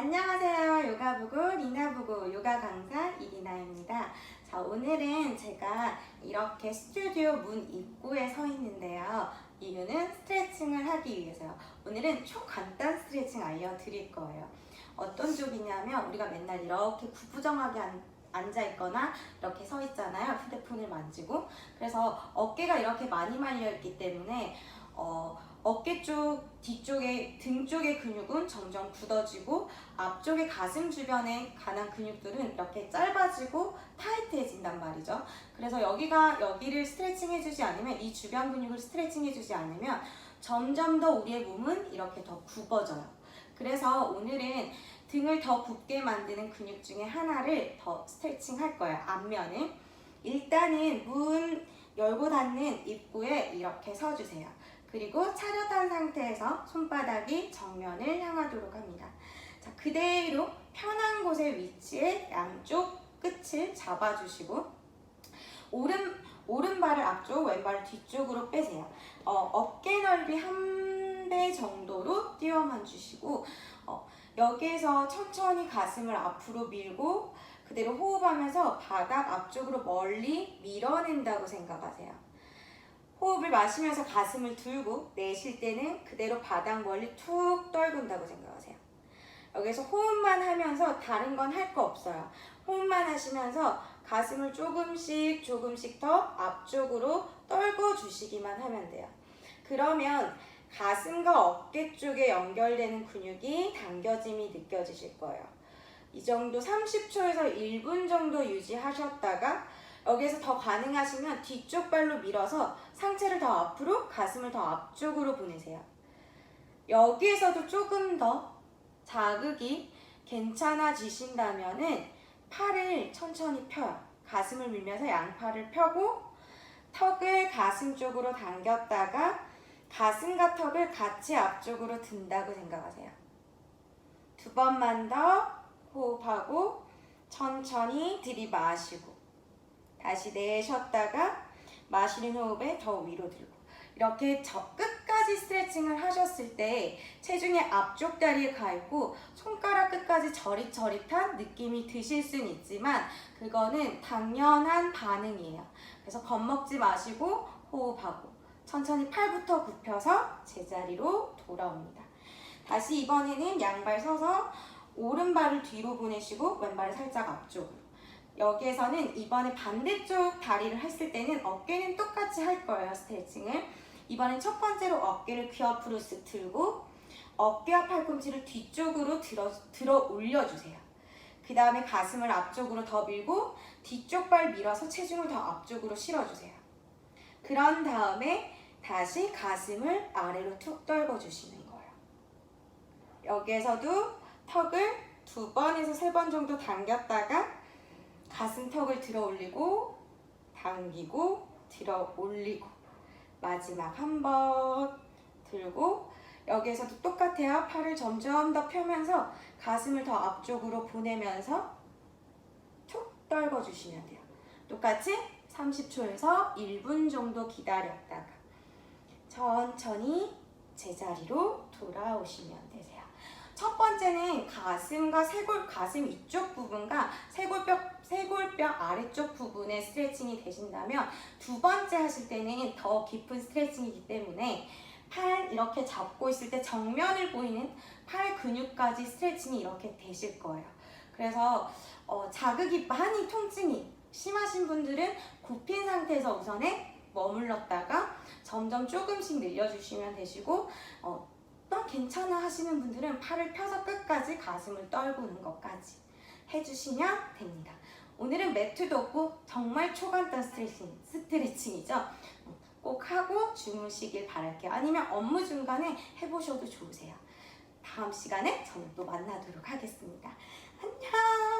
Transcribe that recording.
안녕하세요. 요가부구 리나부구 요가 강사 이리나입니다. 자, 오늘은 제가 이렇게 스튜디오 문 입구에 서 있는데요. 이유는 스트레칭을 하기 위해서요. 오늘은 초간단 스트레칭 알려드릴 거예요. 어떤 쪽이냐면 우리가 맨날 이렇게 구부정하게 앉, 앉아 있거나 이렇게 서 있잖아요. 휴대폰을 만지고. 그래서 어깨가 이렇게 많이 말려 있기 때문에 어, 어깨 쪽, 뒤쪽에, 등 쪽의 근육은 점점 굳어지고 앞쪽의 가슴 주변에 관한 근육들은 이렇게 짧아지고 타이트해진단 말이죠. 그래서 여기가 여기를 스트레칭 해주지 않으면 이 주변 근육을 스트레칭 해주지 않으면 점점 더 우리의 몸은 이렇게 더 굽어져요. 그래서 오늘은 등을 더 굽게 만드는 근육 중에 하나를 더 스트레칭 할 거예요. 앞면을. 일단은 문 열고 닫는 입구에 이렇게 서주세요. 그리고 차렷한 상태에서 손바닥이 정면을 향하도록 합니다. 자, 그대로 편한 곳에 위치해 양쪽 끝을 잡아주시고 오른 오른발을 앞쪽, 왼발을 뒤쪽으로 빼세요. 어, 어깨 넓이 한 배 정도로 띄워만 주시고 어, 여기에서 천천히 가슴을 앞으로 밀고 그대로 호흡하면서 바닥 앞쪽으로 멀리 밀어낸다고 생각하세요. 호흡을 마시면서 가슴을 들고 내쉴 때는 그대로 바닥 멀리 툭 떨군다고 생각하세요. 여기서 호흡만 하면서 다른 건 할 거 없어요. 호흡만 하시면서 가슴을 조금씩 조금씩 더 앞쪽으로 떨궈 주시기만 하면 돼요. 그러면 가슴과 어깨 쪽에 연결되는 근육이 당겨짐이 느껴지실 거예요. 이 정도 30초에서 1분 정도 유지하셨다가 여기에서 더 가능하시면 뒤쪽 발로 밀어서 상체를 더 앞으로, 가슴을 더 앞쪽으로 보내세요. 여기에서도 조금 더 자극이 괜찮아지신다면은 팔을 천천히 펴요. 가슴을 밀면서 양팔을 펴고 턱을 가슴 쪽으로 당겼다가 가슴과 턱을 같이 앞쪽으로 든다고 생각하세요. 두 번만 더 호흡하고 천천히 들이마시고 다시 내쉬었다가 마시는 호흡에 더 위로 들고 이렇게 저 끝까지 스트레칭을 하셨을 때 체중이 앞쪽 다리에 가 있고 손가락 끝까지 저릿저릿한 느낌이 드실 순 있지만 그거는 당연한 반응이에요. 그래서 겁먹지 마시고 호흡하고 천천히 팔부터 굽혀서 제자리로 돌아옵니다. 다시 이번에는 양발 서서 오른발을 뒤로 보내시고 왼발을 살짝 앞쪽으로 여기에서는 이번에 반대쪽 다리를 했을 때는 어깨는 똑같이 할 거예요 스트레칭을. 이번엔 첫 번째로 어깨를 귀 옆으로 쓱 들고 어깨와 팔꿈치를 뒤쪽으로 들어, 들어 올려주세요. 그 다음에 가슴을 앞쪽으로 더 밀고 뒤쪽 발 밀어서 체중을 더 앞쪽으로 실어주세요. 그런 다음에 다시 가슴을 아래로 툭 떨궈주시는 거예요. 여기에서도 턱을 두 번에서 세 번 정도 당겼다가 가슴 턱을 들어 올리고 당기고 들어 올리고 마지막 한 번 들고 여기에서도 똑같아요. 팔을 점점 더 펴면서 가슴을 더 앞쪽으로 보내면서 툭 떨궈 주시면 돼요. 똑같이 30초에서 1분 정도 기다렸다가 천천히 제자리로 돌아오시면 되세요. 첫 번째는 가슴과 쇄골 가슴 위쪽 부분과 쇄골뼈 쇄골뼈 아래쪽 부분에 스트레칭이 되신다면 두 번째 하실 때는 더 깊은 스트레칭이기 때문에 팔 이렇게 잡고 있을 때 정면을 보이는 팔 근육까지 스트레칭이 이렇게 되실 거예요. 그래서 어, 자극이 많이 통증이 심하신 분들은 굽힌 상태에서 우선에 머물렀다가 점점 조금씩 늘려주시면 되시고 어, 또 괜찮아 하시는 분들은 팔을 펴서 끝까지 가슴을 떨구는 것까지 해주시면 됩니다. 오늘은 매트도 없고 정말 초간단 스트레칭, 스트레칭이죠. 꼭 하고 주무시길 바랄게요. 아니면 업무 중간에 해보셔도 좋으세요. 다음 시간에 저는 또 만나도록 하겠습니다. 안녕!